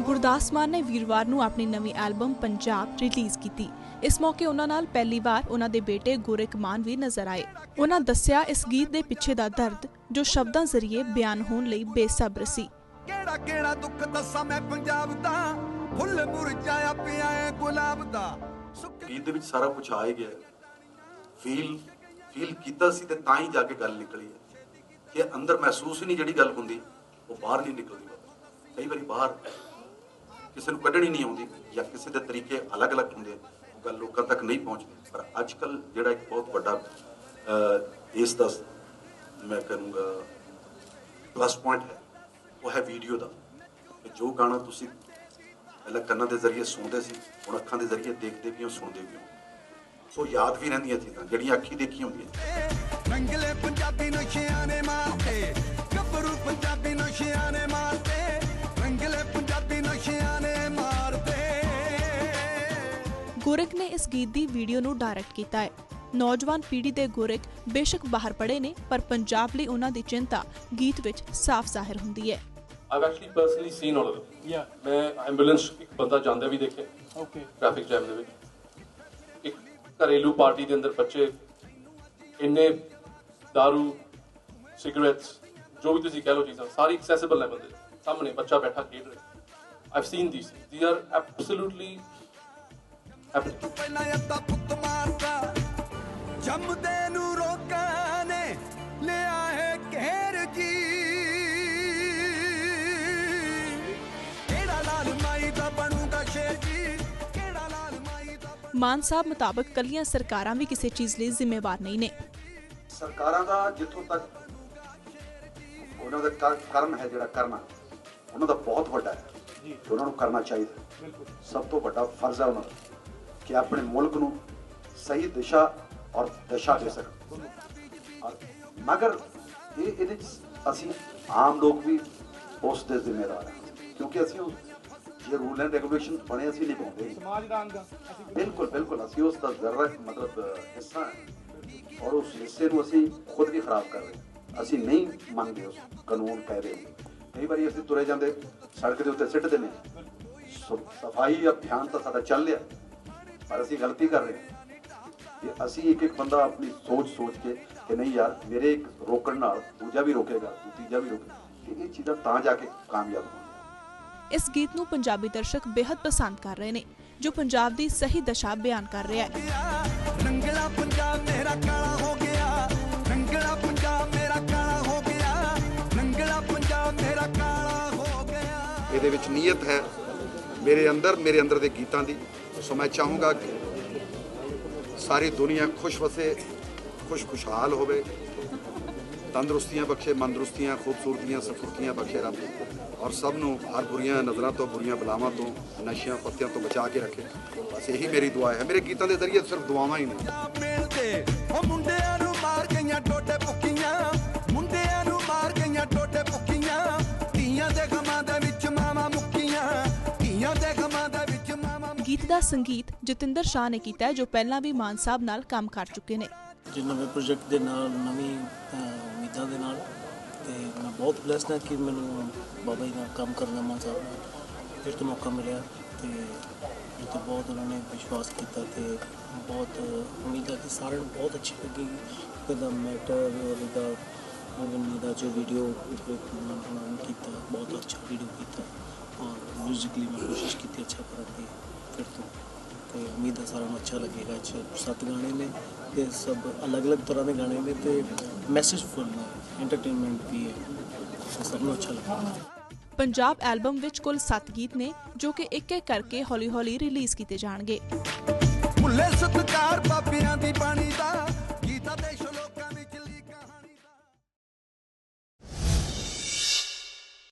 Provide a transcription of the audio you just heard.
ਗੁਰਦਾਸ ਮਾਨ ਨੇ ਵੀਰਵਾਰ ਨੂੰ ਆਪਣੀ ਨਵੀਂ ਐਲਬਮ ਪੰਜਾਬ ਰਿਲੀਜ਼ ਕੀਤੀ। ਇਸ ਮੌਕੇ ਉਹਨਾਂ ਨਾਲ ਪਹਿਲੀ ਵਾਰ ਉਹਨਾਂ ਦੇ ਬੇਟੇ ਗੁਰਿਕ ਮਾਨ ਵੀ ਨਜ਼ਰ ਆਏ। ਉਹਨਾਂ ਦੱਸਿਆ ਇਸ ਗੀਤ ਦੇ ਪਿੱਛੇ ਦਾ ਦਰਦ ਜੋ ਸ਼ਬਦਾਂ ਜ਼ਰੀਏ ਬਿਆਨ ਹੋਣ ਲਈ ਬੇਸਬਰ ਸੀ। ਕਿਹੜਾ ਕਿਹੜਾ ਦੁੱਖ ਦੱਸਾਂ ਮੈਂ ਪੰਜਾਬ ਦਾ? ਫੁੱਲ ਮੁਰਝਾਇਆ ਪਿਆ ਏ ਗੁਲਾਬ ਦਾ। ਗੀਤ ਦੇ ਵਿੱਚ ਸਾਰਾ ਕੁਝ ਆ ਹੀ ਗਿਆ। ਫੀਲ ਫੀਲ ਕੀਤਾ ਸੀ ਤੇ ਤਾਂ ਹੀ ਜਾ ਕੇ ਗੱਲ ਨਿਕਲੀ ਹੈ। ਕਿ ਅੰਦਰ ਮਹਿਸੂਸ ਹੀ ਨਹੀਂ ਜਿਹੜੀ ਗੱਲ ਹੁੰਦੀ ਉਹ ਬਾਹਰ ਨਹੀਂ ਨਿਕਲਦੀ ਬਾਬਾ। ਕਈ ਵਾਰੀ ਬਾਹਰ ਕਿਸੇ ਨੂੰ ਕੱਢਣੀ ਨਹੀਂ ਆਉਂਦੀ ਜਾਂ ਕਿਸੇ ਦੇ ਤਰੀਕੇ ਅਲੱਗ-ਅਲੱਗ ਹੁੰਦੇ ਗੱਲ ਲੋਕਾਂ ਤੱਕ ਨਹੀਂ ਪਹੁੰਚਦੀ। ਪਰ ਅੱਜ ਕੱਲ ਜਿਹੜਾ ਇੱਕ ਬਹੁਤ ਵੱਡਾ ਇਸ ਦਾ ਮੈਂ ਕਰੂੰਗਾ ਪਲੱਸ ਪੁਆਇੰਟ ਹੈ, ਉਹ ਹੈ ਵੀਡੀਓ ਦਾ। ਜੋ ਗਾਣਾ ਤੁਸੀਂ ਪਹਿਲਾਂ ਕੰਨਾਂ ਦੇ ਜ਼ਰੀਏ ਸੁਣਦੇ ਸੀ, ਹੁਣ ਅੱਖਾਂ ਦੇ ਜ਼ਰੀਏ ਦੇਖਦੇ ਵੀ ਹੋ, ਸੁਣਦੇ ਵੀ ਹੋ। ਸੋ ਯਾਦ ਵੀ ਰਹਿੰਦੀਆਂ ਚੀਜ਼ਾਂ, ਜਿਹੜੀਆਂ ਅੱਖੀ ਦੇਖੀ ਹੁੰਦੀਆਂ। ਰੰਗਲੇ ਪੰਜਾਬੀ ਨਸ਼ਿਆਂ ਨੇ ਮਾਰਤੇ ਗੱਭਰੂ ਪੰਜਾਬੀ ਨਸ਼ਿਆਂ ਨੇ ਗੁਰਿਕ ਨੇ ਇਸ ਗੀਤ ਦੀ ਵੀਡੀਓ ਨੂੰ ਡਾਇਰੈਕਟ ਕੀਤਾ ਹੈ ਨੌਜਵਾਨ ਪੀੜ੍ਹੀ ਦੇ ਗੁਰਿਕ ਬੇਸ਼ੱਕ ਬਾਹਰ ਪੜੇ ਨੇ ਪਰ ਪੰਜਾਬ ਲਈ ਉਹਨਾਂ ਦੀ ਚਿੰਤਾ ਗੀਤ ਵਿੱਚ ਸਾਫ਼ ਜ਼ਾਹਿਰ ਹੁੰਦੀ ਹੈ I've actually personally seen all of them. Yeah. ਮੈਂ ਐਂਬੂਲੈਂਸ ਇੱਕ ਬੰਦਾ ਜਾਂਦਾ ਵੀ ਦੇਖਿਆ Okay. ਟ੍ਰੈਫਿਕ ਜੈਮ ਦੇ ਵਿੱਚ ਇੱਕ ਘਰੇਲੂ ਪਾਰਟੀ ਦੇ ਅੰਦਰ ਬੱਚੇ ਇੰਨੇ दारू ਸਿਗਰਟਸ ਜੋ ਵੀ ਤੁਸੀਂ ਕਹਿ ਲਓ ਚੀਜ਼ਾਂ ਸਾਰੀ ਐਕਸੈਸਿਬਲ ਹੈ ਬੰਦੇ। ਸਾਹਮਣੇ ਬੱਚਾ ਬੈਠਾ ਖੇਡ ਰਿਹਾ I've seen these these are absolutely ਤੂੰ ਪਹਿਲਾਂ ਅੱਤਾ ਪੁੱਤ ਮਾਰਦਾ ਜੰਮਦੇ ਨੂੰ ਰੋਕਾਂ ਨੇ ਲਿਆ ਹੈ ਘੇਰ ਜੀ ਕਿਹੜਾ ਲਾਲ ਮਾਈ ਦਾ ਬਣੂਗਾ ਸ਼ੇਰ ਜੀ ਕਿਹੜਾ ਲਾਲ ਮਾਈ ਦਾ ਬਣੂ- ਮਾਨ ਸਾਹਿਬ ਮੁਤਾਬਕ ਕੱਲੀਆਂ ਸਰਕਾਰਾਂ ਵੀ ਕਿਸੇ ਚੀਜ਼ ਲਈ ਜ਼ਿੰਮੇਵਾਰ ਨਹੀਂ ਨੇ। ਸਰਕਾਰਾਂ ਦਾ ਜਿੱਥੋਂ ਤੱਕ ਉਹਨਾਂ ਦਾ ਕਰ- ਕਰਮ ਹੈ ਜਿਹੜਾ ਕਰਨਾ ਉਹਨਾਂ ਦਾ ਬਹੁਤ ਵੱਡਾ ਹੈ। ਜੀ। ਉਹਨਾਂ ਨੂੰ ਕਰਨਾ ਚਾਹੀਦਾ। ਬਿਲਕੁਲ। ਸਭ ਤੋਂ ਵੱਡਾ ਫਰਜ਼ ਹੈ ਉਹਨਾਂ ਦਾ। ਕਿ ਆਪਣੇ ਮੁਲਕ ਨੂੰ ਸਹੀ ਦਿਸ਼ਾ ਔਰ ਦਿਸ਼ਾ ਦੇ ਸਕਣ। ਮਗਰ ਇਹ ਇਹਦੇ 'ਚ ਅਸੀਂ ਆਮ ਲੋਕ ਵੀ ਉਸ ਦੇ ਜ਼ਿੰਮੇਵਾਰ ਹਾਂ ਕਿਉਂਕਿ ਅਸੀਂ ਉਹ ਜੇ ਰੂਲ ਐਂਡ ਰੈਗੂਲੇਸ਼ਨ ਬਣੇ ਅਸੀਂ ਨਹੀਂ ਪਾਉਂਦੇ। ਸਮਾਜ ਦਾ ਅੰਗ ਬਿਲਕੁਲ ਬਿਲਕੁਲ ਅਸੀਂ ਉਸ ਦਾ ਜ਼ਰਰਾ ਮਤਲਬ ਹਿੱਸਾ ਹੈ ਔਰ ਉਸ ਹਿੱਸੇ ਨੂੰ ਅਸੀਂ ਖੁਦ ਵੀ ਖਰਾਬ ਕਰ ਰਹੇ ਹਾਂ। ਅਸੀਂ ਨਹੀਂ ਮੰਨਦੇ ਉਸ ਕਾਨੂੰਨ ਕਾਇਦੇ ਕਈ ਵਾਰੀ ਅਸੀਂ ਤੁਰੇ ਜਾਂਦੇ ਸੜਕ ਦੇ ਉੱਤੇ ਸਿੱਟਦੇ ਨੇ। ਸਫ਼ਾਈ ਅਭਿਆਨ ਤਾਂ ਸਾਡਾ ਚੱਲ ਰਿਹਾ। ਪਰ ਅਸੀਂ ਗਲਤੀ ਕਰ ਰਹੇ ਹਾਂ। ਜੇ ਅਸੀਂ ਇੱਕ ਇੱਕ ਬੰਦਾ ਆਪਣੀ ਸੋਚ ਸੋਚ ਕੇ ਕਿ ਨਹੀਂ ਯਾਰ ਮੇਰੇ ਇੱਕ ਰੋਕਣ ਨਾਲ ਦੂਜਾ ਵੀ ਰੋਕੇਗਾ ਤੀਜਾ ਵੀ ਰੋਕੇਗਾ ਕਿ ਇਹ ਚੀਜ਼ਾਂ ਤਾਂ ਜਾ ਕੇ ਕਾਮਯਾਬ ਹੋਣਗੀਆਂ ਇਸ ਗੀਤ ਨੂੰ ਪੰਜਾਬੀ ਦਰਸ਼ਕ ਬੇहद ਪਸੰਦ ਕਰ ਰਹੇ ਨੇ ਜੋ ਪੰਜਾਬ ਦੀ ਸਹੀ ਦਸ਼ਾ ਬਿਆਨ ਕਰ ਰਿਹਾ ਹੈ। ਰੰਗਲਾ ਪੰਜਾਬ ਮੇਰਾ ਕਾਲਾ ਹੋ ਗਿਆ ਰੰਗਲਾ ਪੰਜਾਬ ਮੇਰਾ ਕਾਲਾ ਹੋ ਗਿਆ ਰੰਗਲਾ ਪੰਜਾਬ ਮੇਰਾ ਕਾਲਾ ਹੋ ਗਿਆ। ਇਹਦੇ ਵਿੱਚ ਨੀਅਤ ਹੈ ਮੇਰੇ ਅੰਦਰ ਮੇਰੇ ਅੰਦਰ ਦੇ ਗੀਤਾਂ ਦੀ। ਸੋ ਮੈਂ ਚਾਹੂੰਗਾ ਕਿ ਸਾਰੀ ਦੁਨੀਆ ਖੁਸ਼ ਵਸੇ, ਖੁਸ਼ ਖੁਸ਼ਹਾਲ ਹੋਵੇ। ਤੰਦਰੁਸਤੀਆਂ ਬਖਸ਼ੇ ਮੰਦਰੁਸਤੀਆਂ ਖੂਬਸੂਰਤੀਆਂ, ਸਫੁਰਤੀਆਂ ਬਖਸ਼ੇ ਰੱਬ ਔਰ ਸਭ ਨੂੰ ਹਰ ਬੁਰੀਆਂ ਨਜ਼ਰਾਂ ਤੋਂ, ਬੁਰੀਆਂ ਬਲਾਵਾਂ ਤੋਂ, ਨਸ਼ਿਆਂ, ਪੱਤਿਆਂ ਤੋਂ ਬਚਾ ਕੇ ਰੱਖੇ। ਬਸ ਇਹੀ ਮੇਰੀ ਦੁਆ ਹੈ। ਮੇਰੇ ਗੀਤਾਂ ਦੇ ਜ਼ਰੀਏ ਸਿਰਫ ਦੁਆਵਾਂ ਹੀ ਨਹੀਂ ਦਾ ਸੰਗੀਤ ਜਤਿੰਦਰ ਸ਼ਾਹ ਨੇ ਕੀਤਾ ਜੋ ਪਹਿਲਾਂ ਵੀ ਮਾਨ ਸਾਹਿਬ ਨਾਲ ਕੰਮ ਕਰ ਚੁੱਕੇ ਨੇ। ਜੇ, ਨਵੇਂ ਪ੍ਰੋਜੈਕਟ ਦੇ ਨਾਲ, ਨਵੀਂ ਉਮੀਦਾਂ ਦੇ ਨਾਲ ਤੇ ਮੈਂ ਬਹੁਤ ਬlesed ਹਾਂ ਕਿ ਮੈਨੂੰ ਬਾਬਾ ਜੀ ਨਾਲ ਕੰਮ ਕਰਨ ਦਾ ਮੌਕਾ ਮਿਲਿਆ ਫਿਰ ਤੋਂ ਮੌਕਾ ਮਿਲਿਆ ਤੇ ਇਹ ਤੇ ਬਹੁਤ ਉਹਨਾਂ ਨੇ ਵਿਸ਼ਵਾਸ ਕੀਤਾ ਤੇ ਬਹੁਤ ਉਮੀਦ ਹੈ ਕਿ ਸਾਰਿਆਂ ਨੂੰ ਬਹੁਤ ਅੱਛੀ ਲੱਗੇਗੀ। ਇਹਦਾ ਮੈਟਰ ਔਰ ਇਹਦਾ ਦਾ ਜੋ ਵੀਡੀਓ ਬਣਾਉਣ ਕੀਤਾ, ਬਹੁਤ ਅੱਛਾ ਵੀਡੀਓ ਕੀਤਾ ਔਰ ਮਿਊਜ਼ਿਕਲੀ ਮੈਂ ਕੋਸ਼ਿਸ਼ ਕੀਤੀ ਅੱਛਾ ਕਰਨ ਦੀ। ਤੇ ਉਮੀਦ ਹੈ ਸਾਰਿਆਂ ਨੂੰ ਅੱਛਾ ਲੱਗੇਗਾ ਇਹ ਤੇ ਸਭ ਅਲੱਗ-ਅਲੱਗ ਤਰ੍ਹਾਂ ਦੇ ਗਾਣੇ ਨੇ ਤੇ ਮੈਸੇਜਫੁਲ ਨੇ ਐਂਟਰਟੇਨਮੈਂਟ ਵੀ ਹੈ ਸਭ ਨੂੰ ਅੱਛਾ ਲੱਗੇਗਾ। ਪੰਜਾਬ ਐਲਬਮ ਵਿੱਚ ਕੁੱਲ 7 ਗੀਤ ਨੇ ਜੋ ਕਿ ਇੱਕ ਇੱਕ ਕਰਕੇ ਹੌਲੀ-ਹੌਲੀ ਰਿਲੀਜ਼ ਕੀਤੇ ਜਾਣਗੇ।